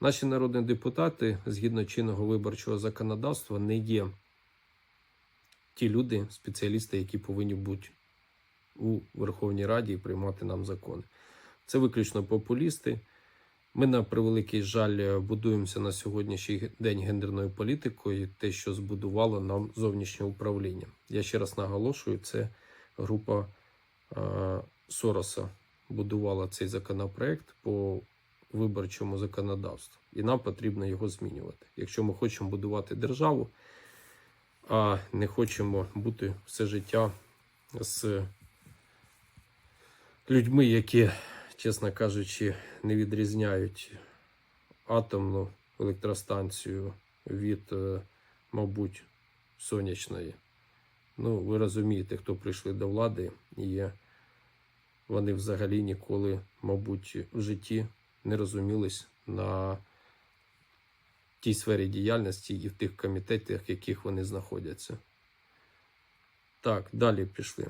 Наші народні депутати, згідно чинного виборчого законодавства, не є ті люди, спеціалісти, які повинні бути у Верховній Раді і приймати нам закони. Це виключно популісти. Ми, на превеликий жаль, будуємося на сьогоднішній день гендерною політикою, те, що збудувало нам зовнішнє управління. Я ще раз наголошую, це група е, Сороса будувала цей законопроект по виборчому законодавству, і нам потрібно його змінювати. Якщо ми хочемо будувати державу, а не хочемо бути все життя з людьми, які, чесно кажучи, не відрізняють атомну електростанцію від, е, мабуть, сонячної. Ну, ви розумієте, хто прийшли до влади, і вони взагалі ніколи, мабуть, в житті не розумілись на тій сфері діяльності і в тих комітетах, в яких вони знаходяться. Так, далі пішли.